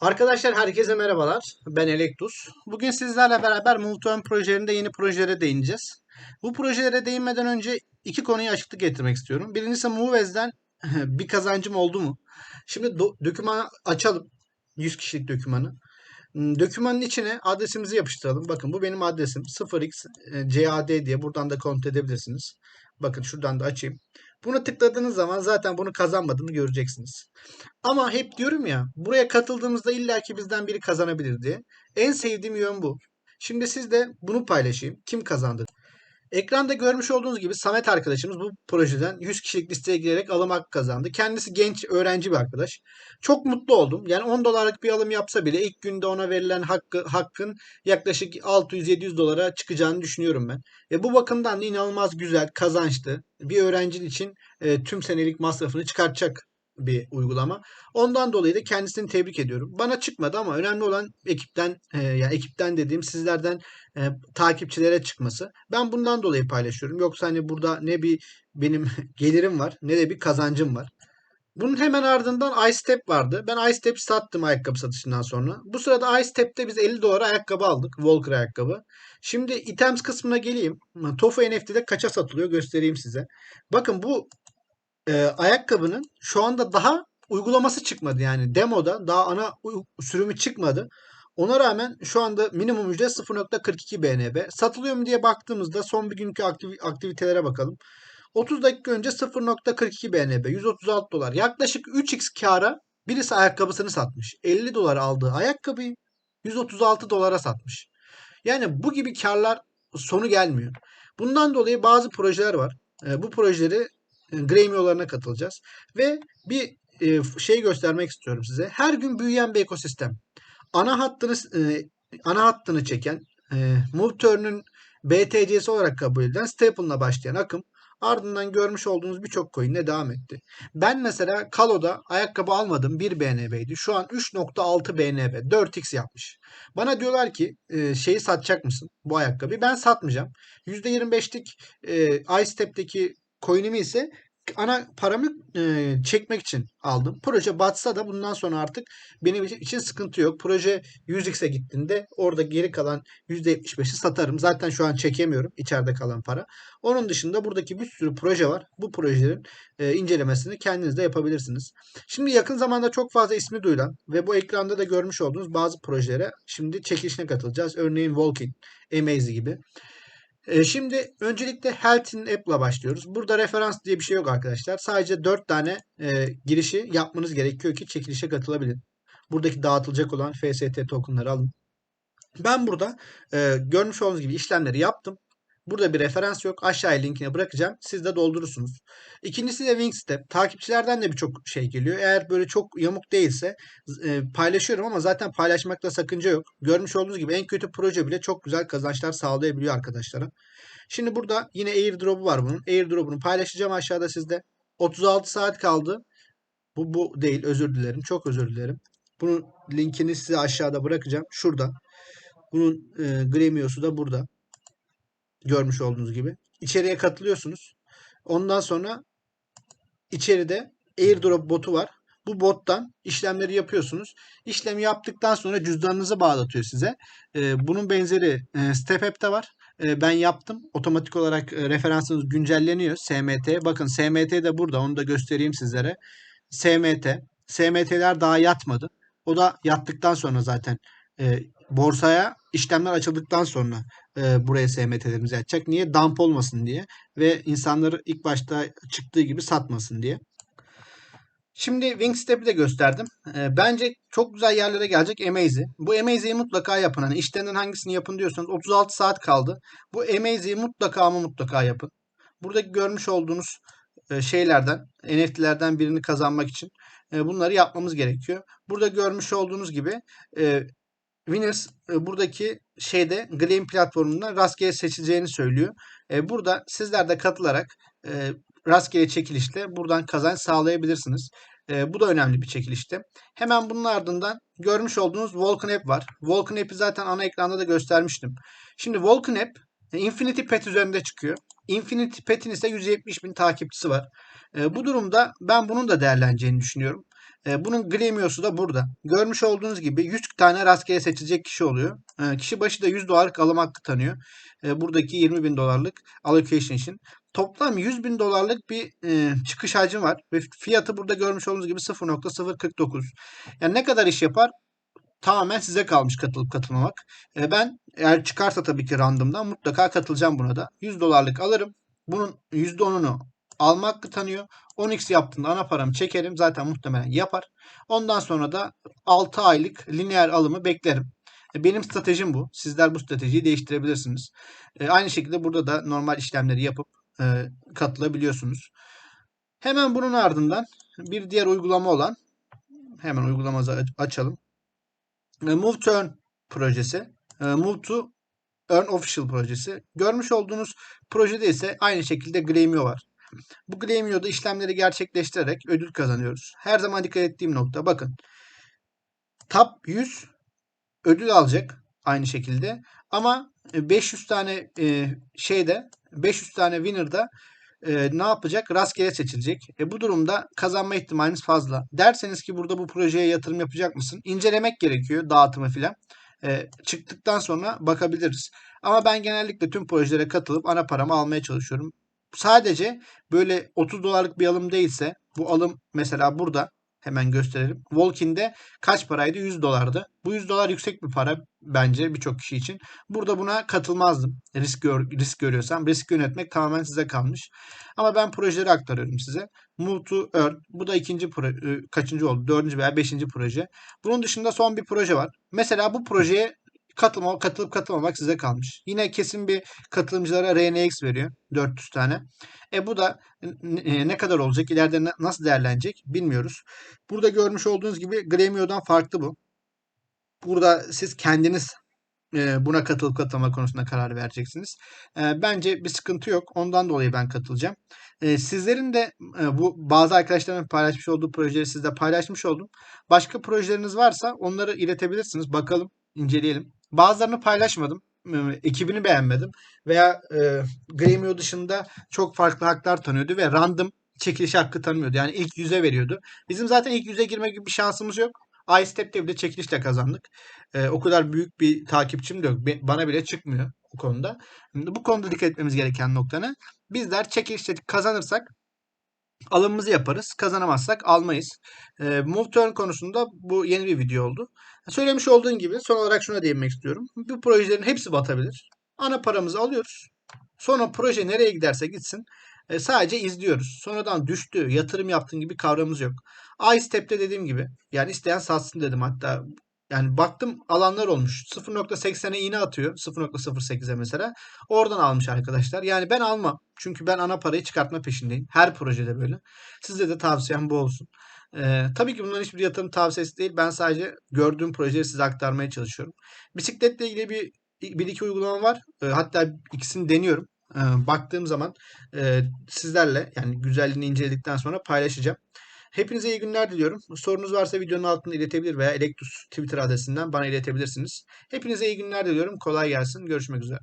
Arkadaşlar herkese merhabalar. Ben Elektus. Bugün sizlerle beraber Multiön projelerinde yeni projelere değineceğiz. Bu projelere değinmeden önce iki konuyu açıklık getirmek istiyorum. Birincisi Move'den bir kazancım oldu mu? Şimdi dokümanı açalım. 100 kişilik dokümanı. Hmm, Dokümanın içine adresimizi yapıştıralım. Bakın bu benim adresim 0xcad diye buradan da kontrol edebilirsiniz. Bakın şuradan da açayım. Bunu tıkladığınız zaman zaten bunu kazanmadığını göreceksiniz. Ama hep diyorum ya buraya katıldığımızda illaki bizden biri kazanabilir diye. En sevdiğim yön bu. Şimdi sizde bunu paylaşayım. Kim kazandı? Ekranda görmüş olduğunuz gibi Samet arkadaşımız bu projeden 100 kişilik listeye girerek alım hakkı kazandı. Kendisi genç öğrenci bir arkadaş. Çok mutlu oldum. Yani 10 dolarlık bir alım yapsa bile ilk günde ona verilen hakkı, hakkın yaklaşık 600-700 dolara çıkacağını düşünüyorum ben. E bu bakımdan da inanılmaz güzel, kazançlı. Bir öğrenci için e, tüm senelik masrafını çıkartacak bir uygulama. Ondan dolayı da kendisini tebrik ediyorum. Bana çıkmadı ama önemli olan ekipten e, yani ekipten dediğim sizlerden e, takipçilere çıkması. Ben bundan dolayı paylaşıyorum. Yoksa hani burada ne bir benim gelirim var ne de bir kazancım var. Bunun hemen ardından iStep vardı. Ben iStep sattım ayakkabı satışından sonra. Bu sırada iStep'te biz 50 dolara ayakkabı aldık. Walker ayakkabı. Şimdi items kısmına geleyim. Tofu NFT'de kaça satılıyor göstereyim size. Bakın bu e, ayakkabının şu anda daha uygulaması çıkmadı. Yani demoda daha ana sürümü çıkmadı. Ona rağmen şu anda minimum ücret 0.42 BNB. Satılıyor mu diye baktığımızda son bir günkü aktiv- aktivitelere bakalım. 30 dakika önce 0.42 BNB 136 dolar. Yaklaşık 3x kâra birisi ayakkabısını satmış. 50 dolar aldığı ayakkabıyı 136 dolara satmış. Yani bu gibi karlar sonu gelmiyor. Bundan dolayı bazı projeler var. E, bu projeleri e, Grammy yollarına katılacağız. Ve bir e, şey göstermek istiyorum size. Her gün büyüyen bir ekosistem. Ana hattını e, ana hattını çeken Moveturn'un BTC'si olarak kabul edilen Staple'la başlayan akım ardından görmüş olduğunuz birçok coin'le devam etti. Ben mesela Kalo'da ayakkabı almadım 1 BNB'ydi. Şu an 3.6 BNB 4x yapmış. Bana diyorlar ki e, şeyi satacak mısın bu ayakkabıyı? Ben satmayacağım. %25'lik e, iStep'teki coin'imi ise ana paramı e, çekmek için aldım. Proje batsa da bundan sonra artık benim için sıkıntı yok. Proje 100x'e gittiğinde orada geri kalan %75'i satarım. Zaten şu an çekemiyorum içeride kalan para. Onun dışında buradaki bir sürü proje var. Bu projelerin e, incelemesini kendiniz de yapabilirsiniz. Şimdi yakın zamanda çok fazla ismi duyulan ve bu ekranda da görmüş olduğunuz bazı projelere şimdi çekilişine katılacağız. Örneğin Walking, Amaze gibi. E, şimdi öncelikle Health'in app'la başlıyoruz. Burada referans diye bir şey yok arkadaşlar. Sadece 4 tane e, girişi yapmanız gerekiyor ki çekilişe katılabilin. Buradaki dağıtılacak olan FST tokenları alın. Ben burada e, görmüş olduğunuz gibi işlemleri yaptım. Burada bir referans yok. Aşağıya linkine bırakacağım. Siz de doldurursunuz. İkincisi de Wingstep. Takipçilerden de birçok şey geliyor. Eğer böyle çok yamuk değilse e, paylaşıyorum ama zaten paylaşmakta sakınca yok. Görmüş olduğunuz gibi en kötü proje bile çok güzel kazançlar sağlayabiliyor arkadaşlara. Şimdi burada yine airdrop'u var bunun. Airdrop'unu paylaşacağım aşağıda sizde. 36 saat kaldı. Bu bu değil özür dilerim. Çok özür dilerim. Bunun linkini size aşağıda bırakacağım. Şurada. Bunun e, Gremio'su da burada. Görmüş olduğunuz gibi. İçeriye katılıyorsunuz. Ondan sonra içeride airdrop botu var. Bu bottan işlemleri yapıyorsunuz. İşlemi yaptıktan sonra cüzdanınızı bağlatıyor size. Ee, bunun benzeri e, StepApp'te var. E, ben yaptım. Otomatik olarak e, referansınız güncelleniyor. SMT. Bakın SMT de burada. Onu da göstereyim sizlere. SMT. SMT'ler daha yatmadı. O da yattıktan sonra zaten e, borsaya işlemler açıldıktan sonra e, buraya SMT'lerimizi yatacak. Niye? Dump olmasın diye ve insanları ilk başta çıktığı gibi satmasın diye. Şimdi Wingstep'i de gösterdim. E, bence çok güzel yerlere gelecek Amaze'i. Bu Amaze'i mutlaka yapın. Hani işlerinden hangisini yapın diyorsanız 36 saat kaldı. Bu Amaze'i mutlaka ama mutlaka yapın. Buradaki görmüş olduğunuz şeylerden, NFT'lerden birini kazanmak için bunları yapmamız gerekiyor. Burada görmüş olduğunuz gibi Winners e, buradaki şeyde Gleam platformundan rastgele seçileceğini söylüyor. E, burada sizler de katılarak e, rastgele çekilişle buradan kazanç sağlayabilirsiniz. E, bu da önemli bir çekilişti. Hemen bunun ardından görmüş olduğunuz Vulcan App var. Vulcan App'i zaten ana ekranda da göstermiştim. Şimdi Vulcan App e, Infinity Pet üzerinde çıkıyor. Infinity Pet'in ise 170 bin takipçisi var. E, bu durumda ben bunun da değerleneceğini düşünüyorum. E, bunun Gleamio'su da burada. Görmüş olduğunuz gibi 100 tane rastgele seçilecek kişi oluyor. E, kişi başı da 100 dolarlık alım hakkı tanıyor. E, buradaki 20 bin dolarlık allocation için. Toplam 100 bin dolarlık bir çıkış hacim var. Ve fiyatı burada görmüş olduğunuz gibi 0.049. Yani ne kadar iş yapar? Tamamen size kalmış katılıp katılmamak. Ben eğer çıkarsa tabii ki randomdan mutlaka katılacağım buna da. 100 dolarlık alırım. Bunun %10'unu alma hakkı tanıyor. 10x yaptığında ana paramı çekerim. Zaten muhtemelen yapar. Ondan sonra da 6 aylık lineer alımı beklerim. E, Benim stratejim bu. Sizler bu stratejiyi değiştirebilirsiniz. E, aynı şekilde burada da normal işlemleri yapıp e, katılabiliyorsunuz. Hemen bunun ardından bir diğer uygulama olan hemen uygulamamızı açalım. Move to Earn projesi. Move to Earn Official projesi. Görmüş olduğunuz projede ise aynı şekilde Gleamio var. Bu Gleamio'da işlemleri gerçekleştirerek ödül kazanıyoruz. Her zaman dikkat ettiğim nokta bakın. Top 100 ödül alacak aynı şekilde. Ama 500 tane e, şeyde 500 tane winner'da e, ne yapacak? Rastgele seçilecek. E, bu durumda kazanma ihtimaliniz fazla. Derseniz ki burada bu projeye yatırım yapacak mısın? İncelemek gerekiyor dağıtımı filan. E, çıktıktan sonra bakabiliriz. Ama ben genellikle tüm projelere katılıp ana paramı almaya çalışıyorum. Sadece böyle 30 dolarlık bir alım değilse bu alım mesela burada hemen gösterelim. Volkin'de kaç paraydı? 100 dolardı. Bu 100 dolar yüksek bir para bence birçok kişi için. Burada buna katılmazdım. Risk gör, risk görüyorsam. Risk yönetmek tamamen size kalmış. Ama ben projeleri aktarıyorum size. Move to Earn. Bu da ikinci proje, kaçıncı oldu? Dördüncü veya beşinci proje. Bunun dışında son bir proje var. Mesela bu projeye katılma, katılıp katılmamak size kalmış. Yine kesin bir katılımcılara RNX veriyor. 400 tane. E bu da e, ne kadar olacak? İleride nasıl değerlenecek? Bilmiyoruz. Burada görmüş olduğunuz gibi Gremio'dan farklı bu. Burada siz kendiniz e, buna katılıp katılma konusunda karar vereceksiniz. E, bence bir sıkıntı yok. Ondan dolayı ben katılacağım. Sizlerin de bu bazı arkadaşlarımın paylaşmış olduğu projeleri sizde paylaşmış oldum. Başka projeleriniz varsa onları iletebilirsiniz. Bakalım, inceleyelim. Bazılarını paylaşmadım. Ekibini beğenmedim. Veya e, Gremio dışında çok farklı haklar tanıyordu ve random çekiliş hakkı tanımıyordu. Yani ilk yüze veriyordu. Bizim zaten ilk yüze girme gibi bir şansımız yok. iStep'te bile çekilişle kazandık. E, o kadar büyük bir takipçim de yok. Bana bile çıkmıyor bu konuda. Bu konuda dikkat etmemiz gereken nokta ne? Bizler çekilişle kazanırsak alımımızı yaparız. Kazanamazsak almayız. E, move turn konusunda bu yeni bir video oldu. Söylemiş olduğum gibi son olarak şuna değinmek istiyorum. Bu projelerin hepsi batabilir. Ana paramızı alıyoruz. Sonra proje nereye giderse gitsin e, sadece izliyoruz. Sonradan düştü, yatırım yaptığın gibi kavramımız yok. iStep'te dediğim gibi yani isteyen satsın dedim hatta yani baktım alanlar olmuş. 0.80'e iğne atıyor. 0.08'e mesela. Oradan almış arkadaşlar. Yani ben almam. Çünkü ben ana parayı çıkartma peşindeyim. Her projede böyle. Size de tavsiyem bu olsun. Ee, tabii ki bunların hiçbir yatırım tavsiyesi değil. Ben sadece gördüğüm projeleri size aktarmaya çalışıyorum. Bisikletle ilgili bir, bir iki uygulama var. Ee, hatta ikisini deniyorum. Ee, baktığım zaman e, sizlerle yani güzelliğini inceledikten sonra paylaşacağım. Hepinize iyi günler diliyorum. Sorunuz varsa videonun altında iletebilir veya Electus Twitter adresinden bana iletebilirsiniz. Hepinize iyi günler diliyorum. Kolay gelsin. Görüşmek üzere.